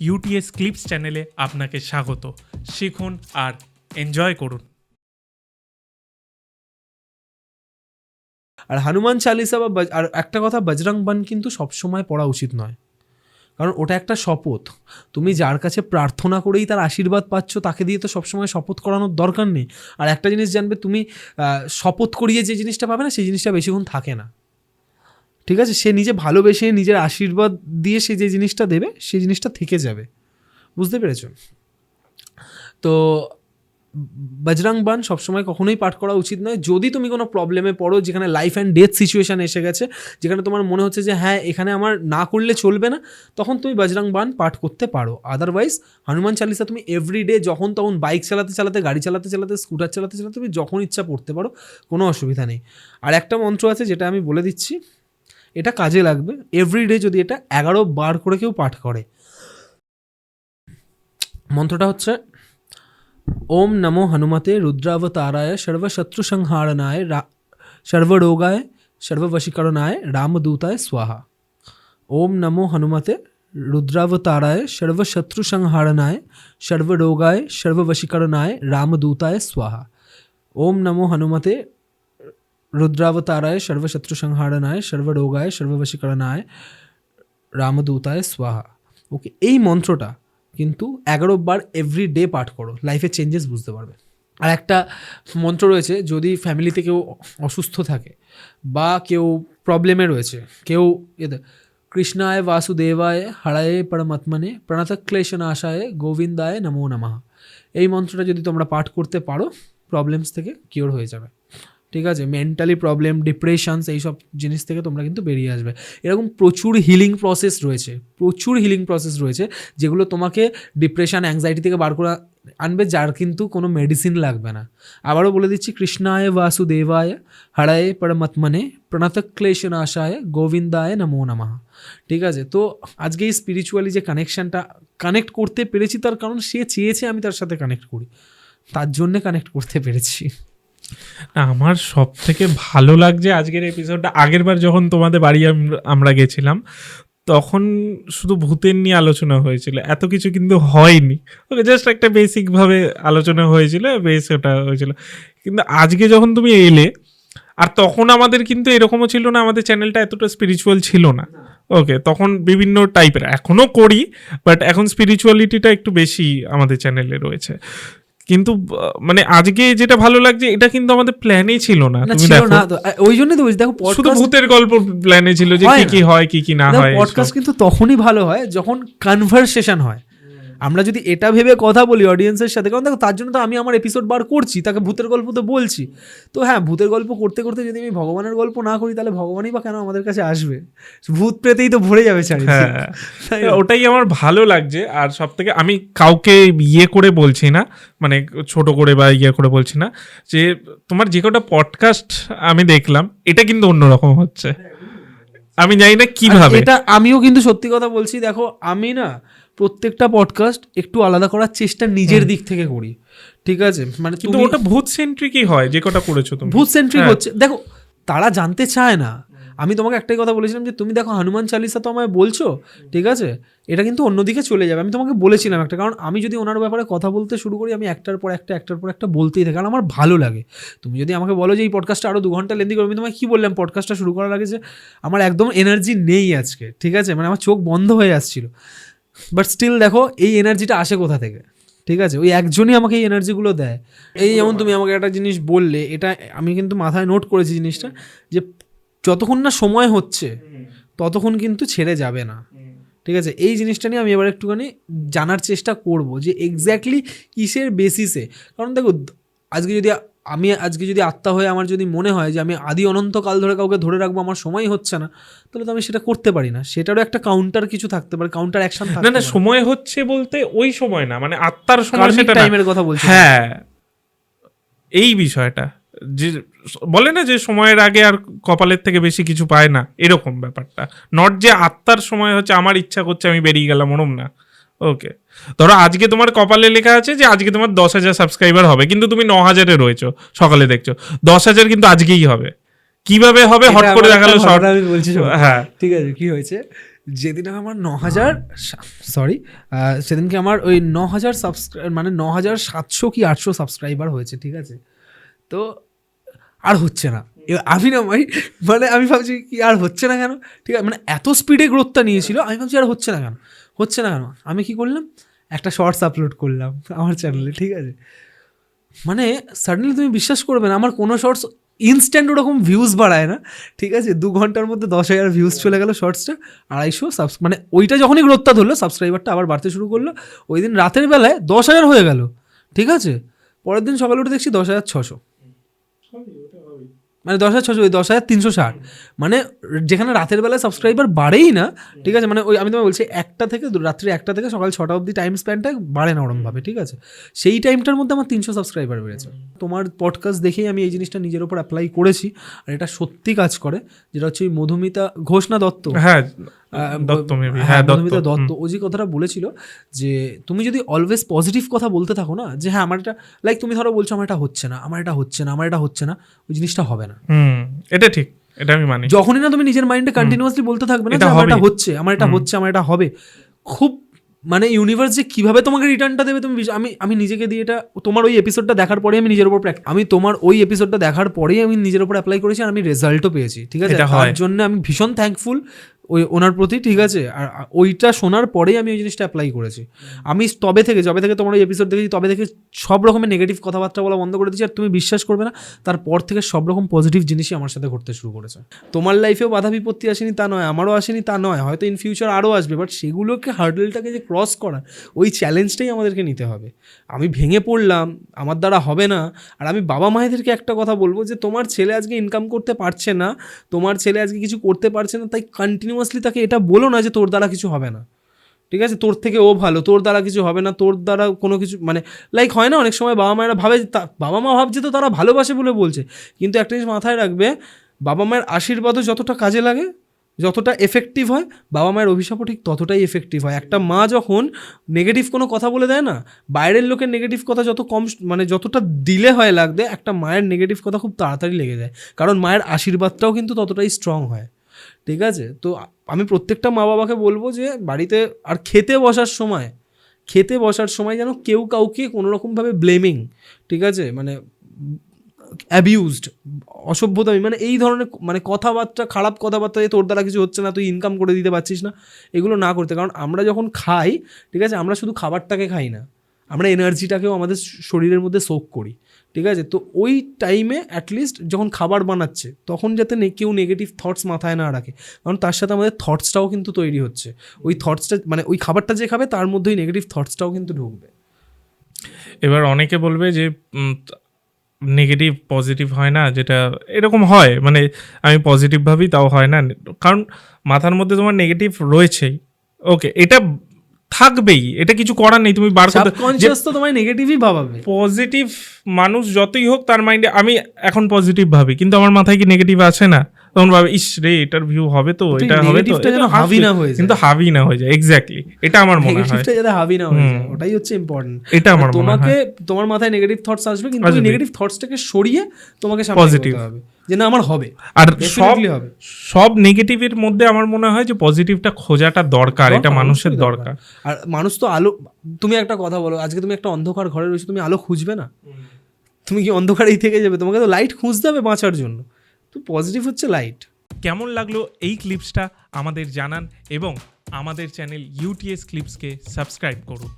UTS clips চ্যানেলে আপনাকে স্বাগত। শিখুন আর এনজয় করুন। আর হনুমান চালিসা বা আর একটা কথা, বজরং বান কিন্তু সবসময় পড়া উচিত নয়। কারণ ওটা একটা শপথ। তুমি যার কাছে প্রার্থনা করেই তার আশীর্বাদ পাচ্ছ, তাকে দিয়ে তো সবসময় শপথ করানোর দরকার নেই। আর একটা জিনিস জানবে, তুমি শপথ করিয়ে যে জিনিসটা পাবে না, সেই জিনিসটা বেশিক্ষণ থাকে না। ঠিক আছে? সে নিজে ভালোবেসে নিজের আশীর্বাদ দিয়ে সে যে জিনিসটা দেবে সেই জিনিসটা থেকে যাবে। বুঝতে পেরেছ? তো বজরং বান সবসময় কখনোই পাঠ করা উচিত নয়। যদি তুমি কোনো প্রবলেমে পড়ো যেখানে লাইফ অ্যান্ড ডেথ সিচুয়েশান এসে গেছে, যেখানে তোমার মনে হচ্ছে যে হ্যাঁ এখানে আমার না করলে চলবে না, তখন তুমি বজরং বান পাঠ করতে পারো। আদারওয়াইজ হনুমান চালিসা তুমি এভরিডে যখন তখন বাইক চালাতে চালাতে, গাড়ি চালাতে চালাতে স্কুটার চালাতে চালাতে তুমি যখন ইচ্ছা পড়তে পারো, কোনো অসুবিধা নেই। আর একটা মন্ত্র আছে, যেটা আমি বলে দিচ্ছি। এটা কাজে লাগবে। এভরিডে যদি এটা এগারো বার করে কেউ পাঠ করে। মন্ত্রটা হচ্ছে, ওম নমো হনুমতে রুদ্রাবতারায় সর্বশত্রু সংহারণায় সর্বরোগায় সর্ববশীকরণায় রামদূতায় স্বাহা। ওম নমো হনুমতে রুদ্রাবতারায় সর্বশত্রু সংহারণায় সর্বরোগায় সর্ববশীকরণায় রামদূতায় স্বাহা। ওম নমো হনুমতে রুদ্রাবতারায় সর্বশত্রু সংহারণায় সর্বরোগায় সর্ববশীকরণায় রামদূতায় স্বাহা ওকে এই মন্ত্রটা কিন্তু এগারো বার এভরি ডে পাঠ করো। লাইফে চেঞ্জেস বুঝতে পারবে। আর একটা মন্ত্র রয়েছে, যদি ফ্যামিলিতে কেউ অসুস্থ থাকে বা কেউ প্রবলেমে রয়েছে, কেউ এতে কৃষ্ণায় বাসুদেবায় হরায়ে পরমাত্মনে প্রণত ক্লেশনাশায় গোবিন্দায় নমো নমঃ। এই মন্ত্রটা যদি তোমরা পাঠ করতে পারো প্রবলেমস থেকে কিওর হয়ে যাবে। ঠিক আছে? মেন্টালি প্রবলেম ডিপ্রেশনস এইসব জিনিস থেকে তোমরা কিন্তু বেরিয়ে আসবে। এরকম প্রচুর হিলিং প্রসেস রয়েছে, প্রচুর হিলিং প্রসেস রয়েছে, যেগুলো তোমাকে ডিপ্রেশন অ্যাংজাইটি থেকে বার করে আনবে, যার কিন্তু কোনো মেডিসিন লাগবে না। আবারও বলে দিচ্ছি, কৃষ্ণায় বাসুদেবায়, হরায় পরমাত্মনে প্রণত ক্লেশনাশায় গোবিন্দায় নমো নমঃ। ঠিক আছে? তো আজকে এই স্পিরিচুয়ালি যে কানেকশনটা কানেক্ট করতে পেরেছি, তার কারণ সে চেয়েছে আমি তার সাথে কানেক্ট করি। তার জন্যে কানেক্ট করতে পেরেছি। আমার সব থেকে ভালো লাগছে আজকের এপিসোডটা আগের বার যখন তোমাদের বাড়ি আম- আমরা গেছিলাম, তখন শুধু ভূতের নিয়ে আলোচনা হয়েছিল। এত কিছু কিন্তু হয়নি। ওকে জাস্ট একটা বেসিক ভাবে আলোচনা হয়েছিল, বেশ ওটা হয়েছিল। কিন্তু আজকে যখন তুমি এলে, আর তখন আমাদের কিন্তু এরকমও ছিল না, আমাদের চ্যানেলটা এতটা স্পিরিচুয়াল ছিল না। ওকে, তখন বিভিন্ন টাইপের এখনও করি বাট এখন স্পিরিচুয়ালিটিটা একটু বেশি আমাদের চ্যানেলে রয়েছে। কিন্তু মানে আজকে যেটা ভালো লাগছে এটা কিন্তু আমাদের প্ল্যানেই ছিল না। না তুমি ছিল দেখো। না ওই জন্য তো দেখো শুধু ভূতের গল্প প্ল্যানে ছিল যে কি কি হয় কি কি না হয় পডকাস্ট কিন্তু তখনই ভালো হয় যখন কনভারসেশন হয়। আমরা যদি এটা ভেবে কথা বলি অডিয়েন্সের সাথে কারণ দেখো তার জন্য তো আমি আমার এপিসোড বার করছি তাকে ভূতের গল্প তো বলছি। তো হ্যাঁ ভূতের গল্প করতে করতে যদি আমি ভগবানের গল্প না করি তাহলে ভগবানই বা কেন আমাদের কাছে আসবে? ভূত প্রেতেই তো ভরে যাবে চারিদিকে। হ্যাঁ। ওটাই আমার ভালো লাগছে আর সব থেকে আমি কাউকে ইয়ে করে বলছি না মানে ছোট করে বা ইয়ে করে বলছি না যে তোমার যে কটা পডকাস্ট আমি দেখলাম এটা কিন্তু অন্যরকম হচ্ছে। আমি জানি না কীভাবে। এটা আমিও কিন্তু সত্যি কথা বলছি দেখো আমি না প্রত্যেকটা পডকাস্ট একটু আলাদা করার চেষ্টা নিজের দিক থেকে করি। ঠিক আছে? মানে কিন্তু ওটা ভূত সেন্ট্রিকই হয় যে কটা করেছ তুমি। ভূত সেন্ট্রিক হ্যাঁ। হচ্ছে। দেখো তারা জানতে চায় না। আমি তোমাকে একটাই কথা বলেছিলাম যে তুমি দেখো হনুমান চালিসা তো আমায় বলছো ঠিক আছে? এটা কিন্তু অন্যদিকে চলে যাবে। আমি তোমাকে বলেছিলাম একটা কারণ আমি যদি ওনার ব্যাপারে কথা বলতে শুরু করি আমি একটার পর একটা একটার পর একটা বলতেই থাকি। কারণ আমার ভালো লাগে। তুমি যদি আমাকে বলো যে এই পডকাস্টটা আরও দু ঘণ্টা লেন্দি করবে আমি তোমায় কী বললাম? পডকাস্টটা শুরু করার আগে যে আমার একদম এনার্জি নেই আজকে ঠিক আছে? মানে আমার চোখ বন্ধ হয়ে আসছিল। বাট স্টিল দেখো, এই এনার্জিটা আসে কোথা থেকে? ঠিক আছে? ওই একজনই আমাকে এই এনার্জিগুলো দেয়। এই যেমন তুমি আমাকে একটা জিনিস বললে, এটা আমি কিন্তু মাথায় নোট করেছি জিনিসটা, যে যতক্ষণ না সময় হচ্ছে, ততক্ষণ কিন্তু ছেড়ে যাবে না। ঠিক আছে? এই জিনিসটা নিয়ে আমি এবার একটুখানি জানার চেষ্টা করব, যে এক্স্যাক্টলি কিসের বেসিসে কারণ দেখো, আজকে যদি আমি আজকে যদি আত্মা হয়ে আমার যদি মনে হয় যে আমি আদি অনন্তকাল ধরে কাউকে ধরে রাখব আমার সময় হচ্ছে না তাহলে তো আমি সেটা করতে পারি না। সেটারও একটা কাউন্টার কিছু থাকতে পারে কাউন্টার অ্যাকশন না না সময় হচ্ছে বলতে ওই সময় না মানে আত্মার সময় সেটা টাইমের কথা বলছি। হ্যাঁ এই বিষয়টা যে বলে না যে সময়ের আগে আর কপালের থেকে বেশি কিছু পায় না এরকম ব্যাপারটা। নট যে আত্মার সময় হচ্ছে আমার ইচ্ছা করছে আমি বেরিয়ে গেলাম ওরম না। ওকে ধরো আজকে তোমার কপালে লেখা আছে যে আজকে তোমার দশ হাজার সাবস্ক্রাইবার হবে কিন্তু তুমি ন হাজারে রয়েছো সকালে দেখছ। দশ হাজার কিন্তু আজকেই হবে। কীভাবে হবে? হট করে দেখাল শর্ট আমি বলছি হ্যাঁ। ঠিক আছে কি হয়েছে? যেদিন আমার ন হাজার সরি সেদিনকে আমার ওই ন হাজার সাবস্ক্রাইব মানে ন হাজার সাতশো কি আটশো সাবস্ক্রাইবার হয়েছে ঠিক আছে? তো আর হচ্ছে না। আমি না ভাই মানে আমি ভাবছি কি আর হচ্ছে না কেন? ঠিক আছে মানে এত স্পিডে গ্রোথটা নিয়েছিল আমি ভাবছি আর হচ্ছে না কেন? হচ্ছে না কেন আমি কি করলাম? একটা শর্টস আপলোড করলাম আমার চ্যানেলে ঠিক আছে? মানে সাডেনলি তুমি বিশ্বাস করবে না, আমার কোনো শর্টস ইনস্ট্যান্ট ওরকম ভিউজ বাড়ায় না, ঠিক আছে? দু ঘণ্টার মধ্যে দশ হাজার ভিউজ চলে গেল শর্টসটা আড়াইশো সাবস মানে ওইটা যখনই গ্রোথটা ধরলো সাবস্ক্রাইবারটা আবার বাড়তে শুরু করল। ওই দিন রাতের বেলায় দশ হাজার হয়ে গেল, ঠিক আছে? পরের দিন সকালে উঠে দেখছি দশ হাজার ছশো। মানে দশ হাজার ছশো দশ হাজার তিনশো ষাট। মানে যেখানে রাতের বেলায় সাবস্ক্রাইবার বাড়েই না, ঠিক আছে? মানে ওই আমি তোমায় বলছি, একটা থেকে রাত্রি একটা থেকে সকাল ছটা অবধি টাইম স্প্যানটা বাড়ে না ওরমভাবে, ঠিক আছে? সেই টাইমটার মধ্যে আমার তিনশো সাবস্ক্রাইবার বেড়েছে তোমার পডকাস্ট দেখেই আমি এই জিনিসটা নিজের ওপর অ্যাপ্লাই করেছি, আর এটা সত্যি কাজ করে, যেটা হচ্ছে ওই মধুমিতা ঘোষণা দত্ত? হ্যাঁ দত্ত হ্যাঁ হ্যাঁ, দত্ত, দত্ত ও যে কথাটা বলেছিল যে তুমি যদি অলওয়েজ পজিটিভ কথা বলতে থাকো না যে হ্যাঁ আমার এটা লাইক তুমি ধরো বলছো আমার এটা হচ্ছে না আমার এটা হচ্ছে না আমার এটা হচ্ছে না ওই জিনিসটা হবে না। এটা ঠিক এটা আমি মানি। যখনই না তুমি নিজের মাইন্ডে কন্টিনিউয়াসলি বলতে থাকবে না আমার এটা হচ্ছে আমার এটা হচ্ছে আমার এটা হবে খুব মানে ইউনিভার্স যে কীভাবে তোমাকে রিটার্নটা দেবে তুমি আমি আমি নিজেকে দিয়ে এটা তোমার ওই এপিসোডটা দেখার পরে আমি নিজের উপর আমি তোমার ওই এপিসোডটা দেখার পরেই আমি নিজের উপর অ্যাপ্লাই করেছি আর আমি রেজাল্টও পেয়েছি ঠিক আছে? তার জন্য আমি ভীষণ থ্যাঙ্কফুল ওই ওনার প্রতি, ঠিক আছে? আর ওইটা শোনার পরেই আমি ওই জিনিসটা অ্যাপ্লাই করেছি। আমি তবে থেকে, যবে থেকে তোমার ওই এপিসোড দেখেছি, তবে থেকে সব রকমের নেগেটিভ কথাবার্তা বলা বন্ধ করে দিয়েছি, আর তুমি বিশ্বাস করবে না, তারপর থেকে সব রকম পজিটিভ জিনিসই আমার সাথে ঘটতে শুরু করেছে। তোমার লাইফেও বাধা বিপত্তি আসেনি, তা নয়, আমারও আসেনি, তা নয়, হয়তো ইন ফিউচার আরও আসবে বাট সেগুলোকে হার্ডেলটাকে যে ক্রস করা, ওই চ্যালেঞ্জটাই আমাদেরকে নিতে হবে। আমি ভেঙে পড়লাম, আমার দ্বারা হবে না, আর আমি বাবা মায়েদেরকে একটা কথা বলব যে, তোমার ছেলে আজকে ইনকাম করতে পারছে না, তোমার ছেলে আজকে কিছু করতে পারছে না, তাই কন্টিনিউয়াসলি তাকে এটা বলো না যে তোর দ্বারা কিছু হবে না। ঠিক আছে? তোর থেকে ও ভালো, তোর দ্বারা কিছু হবে না, তোর দ্বারা কোনো কিছু মানে লাইক হয় না অনেক সময় বাবা মায়েরা ভাবে বাবা মা ভাবছে তো তারা ভালোবাসে বলে বলছে। কিন্তু একটা জিনিস মাথায় রাখবে, বাবা মায়ের আশীর্বাদও যতটা কাজে লাগে, যতটা এফেক্টিভ হয়, বাবা মায়ের অভিশাপও ঠিক ততটাই এফেক্টিভ হয়। একটা মা যখন নেগেটিভ কোনো কথা বলে দেয় না, বাইরের লোকের নেগেটিভ কথা যত কম মানে যতটা দিলে হয় লাগবে, একটা মায়ের নেগেটিভ কথা খুব তাড়াতাড়ি লেগে যায়। কারণ মায়ের আশীর্বাদটাও কিন্তু ততটাই স্ট্রং হয়। ঠিক আছে? তো আমি প্রত্যেকটা মা বাবাকে বলব যে বাড়িতে আর খেতে বসার সময়, খেতে বসার সময় যেন কেউ কাউকে কোনো রকমভাবে ব্লেমিং ঠিক আছে? মানে অ্যাবিউজড অসভ্যতামি মানে এই ধরনের মানে কথাবার্তা, খারাপ কথাবার্তা তোর দ্বারা কিছু হচ্ছে না, তুই ইনকাম করে দিতে পারছিস না, এগুলো না করতে। কারণ আমরা যখন খাই, ঠিক আছে? আমরা শুধু খাবারটাকে খাই না। আমরা এনার্জিটাকেও আমাদের শরীরের মধ্যে সোক করি, ঠিক আছে? তো ওই টাইমে অ্যাটলিস্ট যখন খাবার বানাচ্ছে, তখন যাতে কেউ নেগেটিভ থটস মাথায় না রাখে। কারণ তার সাথে আমাদের থটসটাও কিন্তু তৈরি হচ্ছে। ওই থটসটা মানে ওই খাবারটা যে খাবে, তার মধ্যেই নেগেটিভ থটসটাও কিন্তু ঢুকবে। এবার অনেকে বলবে যে নেগেটিভ পজিটিভ হয় না, যেটা এরকম হয় মানে আমি পজিটিভ ভাবি, তাও হয় না। কারণ মাথার মধ্যে তোমার নেগেটিভ রয়েছেই। ওকে এটা থাকবেই এটা কিছু করার নেই তুমি বার তো তোমায় নেগেটিভই ভাবাবে। পজিটিভ মানুষ যতই হোক তার মাইন্ডে আমি এখন পজিটিভ ভাবি কিন্তু আমার মাথায় কি নেগেটিভ আছে না? তখন ভাবে ইস রে এটার ভিউ হবে তো এটা হবে তো। যেন হাবি না হয়ে যায়। কিন্তু হাবি না হয়ে যায় এক্স্যাক্টলি এটা আমার মনে হয়। নেগেটিভটা যাতে হাবি না হয়ে যায় ওটাই হচ্ছে ইম্পর্টেন্ট এটা আমার মনে তোমাকে তোমার মাথায় নেগেটিভ থটস আসবে কিন্তু ওই নেগেটিভ থটসটাকে সরিয়ে তোমাকে সামনে. এগোতে হবে যে না আমার হবে। আর সব সব নেগেটিভের মধ্যে আমার মনে হয় যে পজিটিভটা খোঁজাটা দরকার এটা মানুষের দরকার। আর মানুষ তো আলো তুমি একটা কথা বলো আজকে তুমি একটা অন্ধকার ঘরে রয়েছো তুমি আলো খুঁজবে না? তুমি কি অন্ধকারেই থেকে যাবে? তোমাকে তো লাইট খুঁজতে হবে বাঁচার জন্য। তো পজিটিভ হচ্ছে লাইট কেমন লাগল এই ক্লিপসটা আমাদের জানান এবং আমাদের চ্যানেল ইউটিএস ক্লিপসকে সাবস্ক্রাইব করুন।